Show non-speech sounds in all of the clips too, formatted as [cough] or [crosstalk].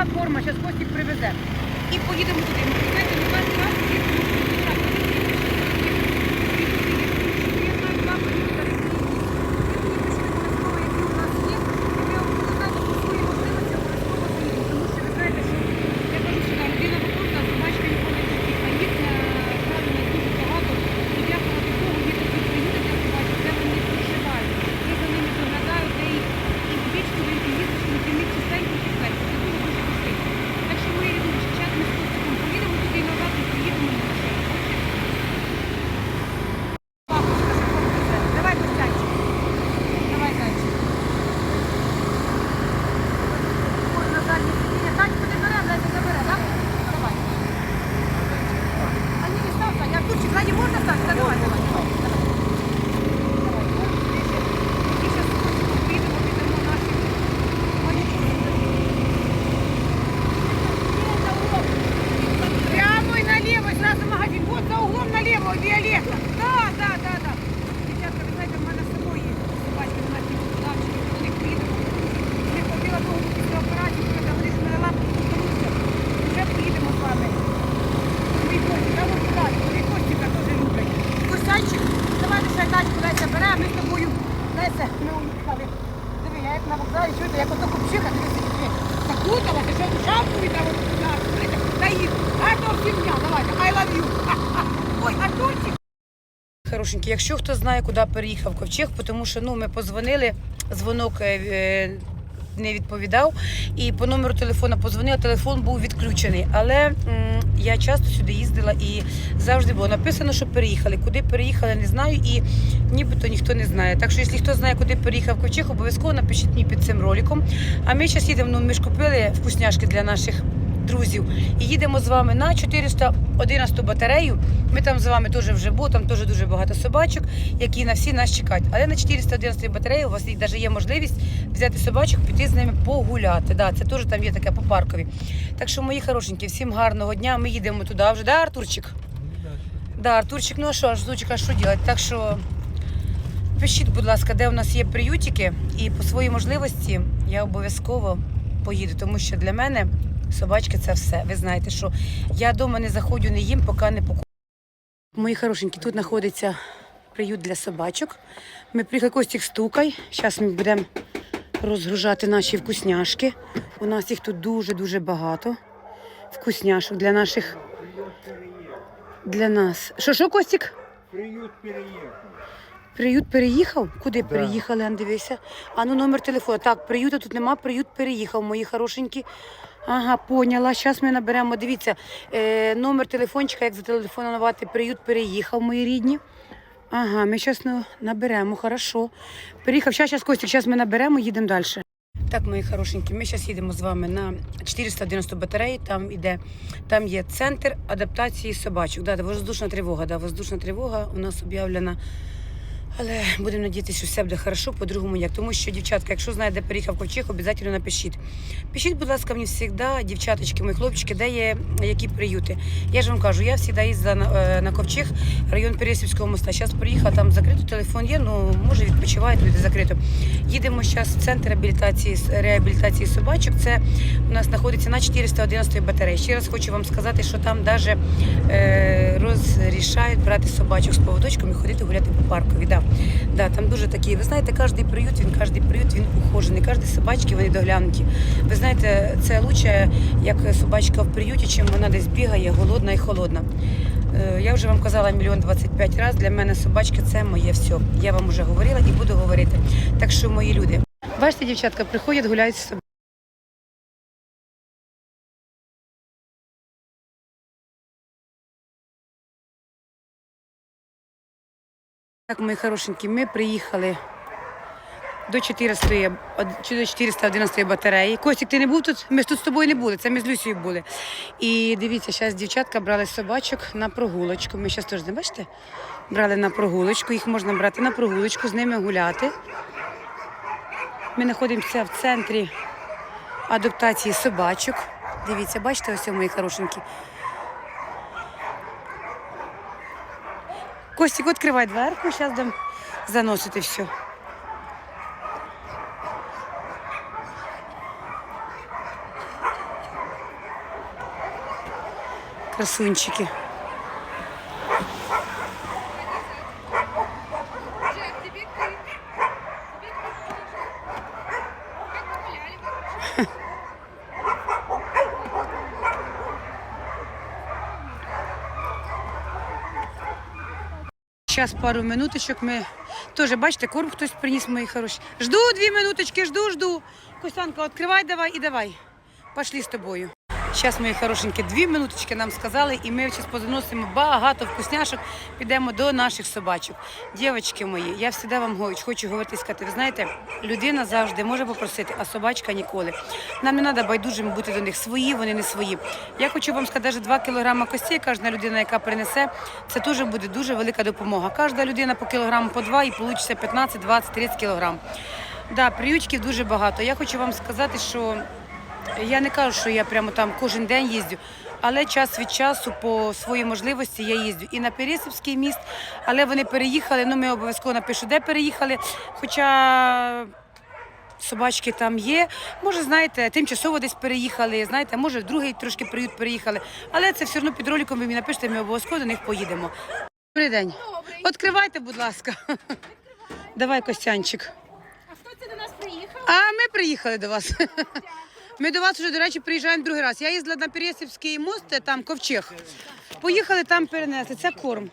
4 мішка корма. Зараз Костік привезе. І поїдемо туди. Ми знаєте, ми кожен раз їдемо в дівчата. Я знаю, два продукти обов'язково, які у нас є. І ми обов'язково по своїй можливості обов'язково заїдемо. Тому що ви знаєте, що я кажу, що там людина вокруг нас, бачите, ніколи не житті. А їх на правильно дуже багато. І дякувати Богу, є такі приюти для собачок, де вони проживають. Де за ними доглядають, де їх і вічно ви їздиш, і ти них чистенько чистенько. Це дуже дуже важливо. Так що ми любимо зараз ми з Костиком поїдемо туди і назад і приїдемо на машині. Бабушка, що повезе. Давай, Костянчик. Давай, зайчик. Ой, на заднє сидіння. Танечку не бере, Леся забере, так? Давай. А ні, не став, Таня. Артурчик, ззаді можна стати? Та Давай, давай, давай. давай. Давай. І ще з Костиком поїдемо, підемо наші манікюри. Прямо и налево, и сразу магазин. Вот за углом налево, Виолетта. Да, да, да, да. Дівчатка, ви знаєте, в мене з собою є собачки, в нас є подавчики, до них приїдемо. Не ходила довго після операції, коли вони ж мене лапу повернуться. Вже поїдемо з вами. Мій Костік, а от туди, мій Костіка теж люблять. Костянчик, давай лише тачку Леся бере, а ми з тобою, Леся, ми уїхали. Диви, я як на вокзалі, чуєте, як ото купчиха, дивися, диви. Закутала, ти що в шапку і там от туди. Та їдь. Гарного всім дня, давайте, I love you. Ха-ха. Ой, Артурчик. Хорошенькі, якщо хто знає, куди переїхав ковчег, тому що ну, ми позвонили, дзвонок е, е, не відповідав, і по номеру телефона позвонила, телефон був відключений. Але м, я часто сюди їздила і завжди було написано, що переїхали. Куди переїхали, не знаю, і нібито ніхто не знає. Так що, якщо хто знає, куди переїхав ковчег, обов'язково напишіть мені під цим роликом. А ми зараз їдемо, ну, ми ж купили вкусняшки для наших друзів. І їдемо з вами на 411 батарею. Ми там з вами теж вже були, там теж дуже багато собачок, які на всі нас чекають. Але на 411 батареї у вас навіть є можливість взяти собачок, піти з ними погуляти. Да, це теж там є таке по паркові. Так що, мої хорошенькі, всім гарного дня. Ми їдемо туди вже, да, Артурчик? Да, Артурчик, ну а що, Артурчик, а що робити? Так що пишіть, будь ласка, де у нас є приютики, і по своїй можливості я обов'язково поїду, тому що для мене собачки це все. Ви знаєте, що я вдома не заходжу, не їм, поки не покупаю. Мої хорошенькі, тут знаходиться приют для собачок. Ми приїхали Костік стукай. Зараз ми будемо розгружати наші вкусняшки. У нас їх тут дуже-дуже багато. Вкусняшок для наших. Для нас. Що, що, Костік? Приют переехал. Приют переїхав? Куди переїхали, Ан, дивися? А ну номер телефону. Так, приюту тут нема, приют переїхав, мої хорошенькі. Ага, поняла. Зараз ми наберемо. Дивіться, е, номер телефончика, як зателефонувати, приют переїхав, мої рідні. Ага, ми зараз ну, наберемо, хорошо. Переїхав, зараз, зараз, Костік, зараз ми наберемо, їдемо далі. Так, мої хорошенькі, ми зараз їдемо з вами на 490 батареї. Там іде, там є центр адаптації собачок. Да, воздушна тривога. Да, воздушна тривога у нас об'явлена. Але будемо надіятися, що все буде хорошо, по-другому як. Тому що, дівчатка, якщо знаєте, де переїхав ковчег, обов'язково напишіть. Пишіть, будь ласка, мені завжди, дівчаточки, мої хлопчики, де є які приюти. Я ж вам кажу, я завжди їздила на, е, на ковчег, район Пересівського моста. Зараз приїхала, там закрито телефон є, ну може відпочивають, люди закрито. Їдемо зараз в центр реабілітації, реабілітації собачок. Це у нас знаходиться на 411 батареї. Ще раз хочу вам сказати, що там навіть е, розрішають брати собачок з поводочком і ходити гуляти по паркові. Да. Да, там дуже такі, ви знаєте, кожен приют, він кожен приют, він ухожений, кожні собачки вони доглянуті. Ви знаєте, це краще, як собачка в приюті, чим вона десь бігає, голодна і холодна. Е, Я вже вам казала мільйон 25 разів, для мене собачки це моє все. Я вам вже говорила і буду говорити. Так що, мої люди. Бачите, дівчатка, приходять, гуляють з собою. Так, мої хорошенькі, ми приїхали до 400, од- чи до 411 батареї. Костік, ти не був тут? Ми ж тут з тобою не були, це ми з Люсією були. І дивіться, зараз дівчатка брали собачок на прогулочку. Ми зараз теж не бачите? Брали на прогулочку, їх можна брати на прогулочку, з ними гуляти. Ми знаходимося в центрі адаптації собачок. Дивіться, бачите, ось мої хорошенькі. Костік, відкривай дверку, зараз дам заносити все. Красунчики. Пару минуточок ми теж, бачите, корм хтось приніс мої хороші. Жду дві минуточки, жду, жду. Костянка, відкривай давай і давай. Пошли з тобою. Зараз, мої хорошенькі, дві минуточки нам сказали, і ми зараз позаносимо багато вкусняшок, підемо до наших собачок. Дівчатки мої, я завжди вам хочу говорити і сказати, ви знаєте, людина завжди може попросити, а собачка ніколи. Нам не треба байдужими бути до них свої, вони не свої. Я хочу вам сказати, навіть 2 кілограми костей кожна людина, яка принесе, це теж буде дуже велика допомога. Кожна людина по кілограму по два і вийде 15, 20, 30 кілограм. Да, приючків дуже багато. Я хочу вам сказати, що я не кажу, що я прямо там кожен день їздю, але час від часу по своїй можливості я їздю і на Пересипський міст, але вони переїхали. Ну, ми обов'язково напишу, де переїхали. Хоча собачки там є. Може, знаєте, тимчасово десь переїхали, знаєте, може, в другий трошки приют переїхали. Але це все одно під роликом ви мені напишете, ми обов'язково до них поїдемо. Добрий день. Добрий. Відкривайте, будь ласка. Давай, Костянчик. А хто це до нас приїхав? А ми приїхали до вас. Ми до вас вже, до речі, приїжджаємо другий раз. Я їздила на Пересипський мост, там ковчег. Поїхали там перенесли. Це корм.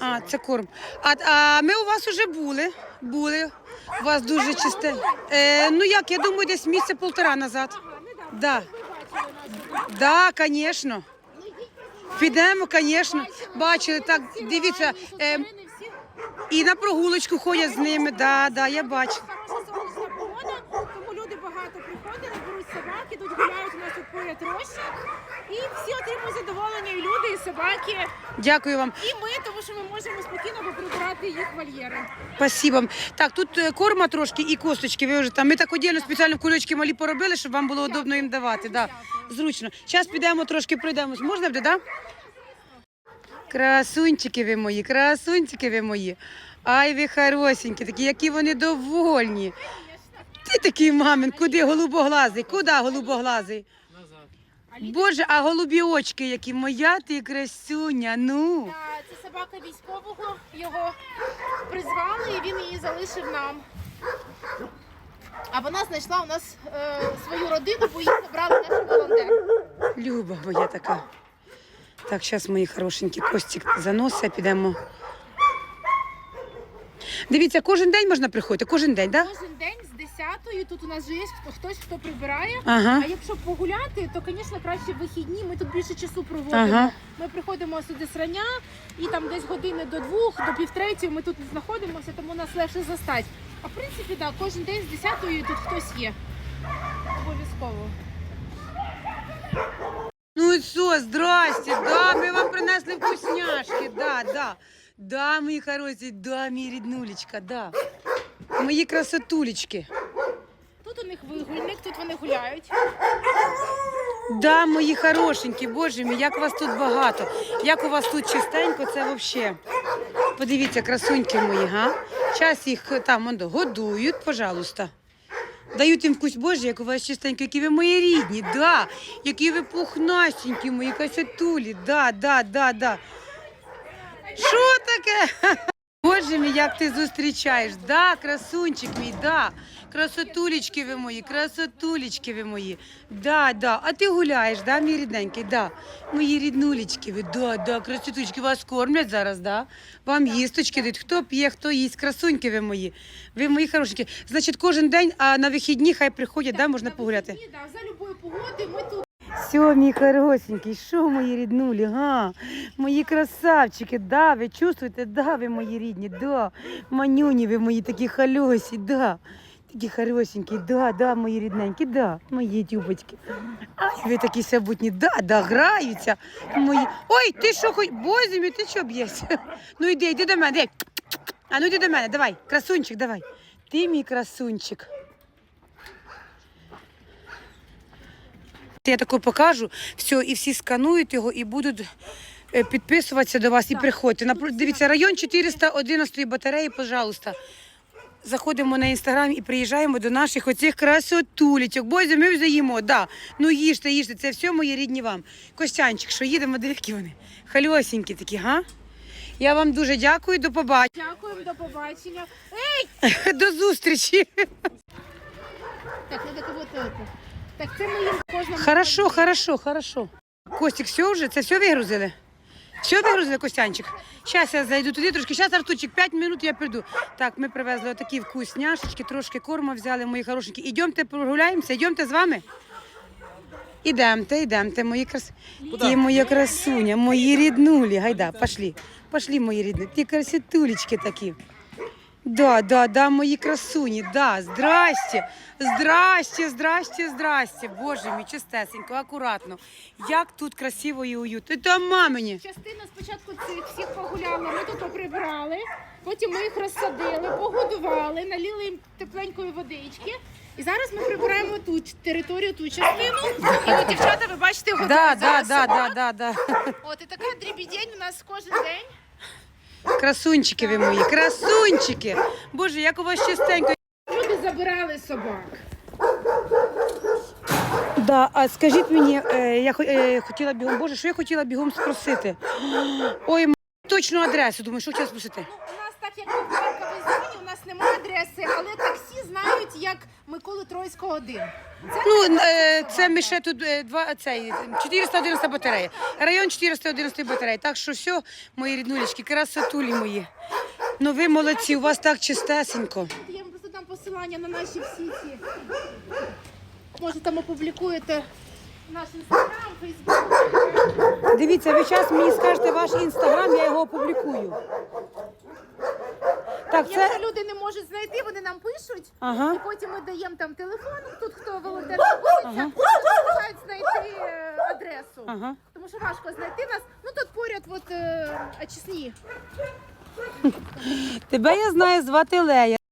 А, це корм. А, а ми у вас вже були. Були. У вас дуже чисте. Е, ну як, я думаю, десь місяця полтора назад. Да. Да, звісно. Підемо, звісно. Бачили, так, дивіться, е, і на прогулочку ходять з ними. Да, да, я бачу. хороша сонячна погода, тому люди багато приходили, беруть собаки, тут гуляють поряд роща. І всі отримують задоволення, і люди, і собаки, Дякую вам. і ми, тому що ми можемо спокійно поприбирати їх вольєри. Спасибо. Так, тут е, корма трошки і косточки. Ви вже там. Ми так одягно спеціально в кульочки малі поробили, щоб вам було удобно їм давати. Да. Зручно. Зараз підемо трошки пройдемось. Можна буде, так? Да? Красунчики ви мої, красунчики ви мої. Ай, ви хорошенькі, такі, які вони довольні. Ти такий мамин, куди голубоглазий? Куди голубоглазий? Боже, а голубі очки, які моя ти красуня. Ну. Це собака військового, його призвали і він її залишив нам. А вона знайшла у нас е, свою родину, бо її забрали наші волонтери. Люба моя така. Так, зараз мої хорошенькі костик заносить, підемо. Дивіться, кожен день можна приходити, кожен день, так? Да? Кожен день з 10-ї тут у нас же є хтось, хто прибирає. Ага. А якщо погуляти, то, звісно, краще вихідні. Ми тут більше часу проводимо. Ага. Ми приходимо сюди з рання і там десь години до двох, до півтретьої ми тут знаходимося, тому нас легше застать. А в принципі, так, кожен день з 10-ї тут хтось є. Обов'язково. Ну і що, здрасте, да, ми вам принесли вкусняшки, да, да. Да, мої хороші, да, мій ріднулечка, да. Мої красотулечки. У них вигульник, тут вони гуляють. Да, мої хорошенькі, боже мій, як вас тут багато. Як у вас тут чистенько, це взагалі. Подивіться, красуньки мої, га? Зараз їх там годують, пожалуйста. Дають їм вкус Боже, як у вас чистенько, які ви мої рідні, да. Які ви пухнастенькі, мої касятулі, да, да, да, да. Що таке? Боже мій, як ти зустрічаєш? Да, красунчик мій, да. Красотулечки ви мої, красотулечки ви мої. Да, да. А ти гуляєш, да, мій рідненький, да. Мої ріднулечки ви, да, да, красотулечки. Вас кормлять зараз, да? Вам їсточки дають. Хто п'є, хто їсть. Красуньки ви мої. Ви мої хорошенькі. Значить, кожен день, а на вихідні хай приходять, да, можна На погуляти. да, за любої погоди ми тут. Все, мій хорошенький, що мої ріднулі, га? Мої красавчики, да, ви чувствуєте, да, ви мої рідні, да. Манюні, ви мої такі хальосі, да. Такі хорошенькі, да, да, мої рідненькі, да, мої тюбочки. Ай, ви такі самотні, да, да, граються. Мої. Ой, ти що хоч, бозі ти що б'єшся? Ну йди, йди до мене, йди. А ну йди до мене, давай, красунчик, давай. Ти мій красунчик. Я таку покажу, все, і всі сканують його і будуть е, підписуватися до вас і приходьте. Напр- Дивіться, район 411 батареї, пожалуйста. Заходимо на інстаграм і приїжджаємо до наших оцих красотулечок. Бозі, ми вже їмо, да. Ну їжте, їжте, це все мої рідні вам. Костянчик, що їдемо, диви, які вони. Хальосінькі такі, га? Я вам дуже дякую, до побачення. Дякуємо, до побачення. [laughs] До зустрічі. Так, надо кого-то. Так, це ми їм кожному. Хорошо, хорошо, хорошо. Костік, все вже? Це все вигрузили? Все вигрузили, Костянчик? Зараз я зайду туди трошки. Зараз, Артурчик, 5 минут я прийду. Так, ми привезли отакі вкусняшечки, трошки корма взяли, мої хорошенькі. Ідемте прогуляємося, йдемте з вами. Ідемте, ідемте, мої крас... Ті моя красуня, мої ріднулі. Гайда, пошли. Пошли, мої рідні. Ті красотулечки такі. Да, да, да, мої красуні, да, здрасте, здрасте, здрасте, здрасте. Боже мій, чистесенько, акуратно. Як тут красиво і уютно. Та мамині. Частина спочатку цих всіх погуляла, ми тут поприбрали, потім ми їх розсадили, погодували, налили їм тепленької водички. І зараз ми прибираємо тут територію, ту частину. І от дівчата, ви бачите, Да, да, зараз да, собак. да, да, да. От і така дрібідень у нас кожен день. Красунчики ви мої, красунчики. Боже, як у вас чистенько. Люди забирали собак. Да, а скажіть мені, е, я хо- е, хотіла бігом, Боже, що я хотіла бігом спросити? Ой, м- точну адресу, думаю, що хотіла спросити? У нас так як ми в парковій зоні, у нас немає адреси, але таксі знають як Миколи Тройського 1. Ну, е, це ми ще тут е, два, цей, 411 батарея. Район 411 батареї. Так що все, мої ріднулечки, красотулі мої. Ну ви молодці, у вас так чистесенько. Я вам просто дам посилання на наші всі ці. Може там опублікуєте наш інстаграм, фейсбук. Дивіться, ви зараз мені скажете ваш інстаграм, я його опублікую. Так, це. Якщо люди не можуть знайти, вони нам пишуть, Ага. і потім ми даємо там телефон. Тут хто волонтер знаходиться, допомагають знайти е, адресу. Ага. Тому що важко знайти нас. Ну тут поряд, от е, очисні. Тебе я знаю звати Лея.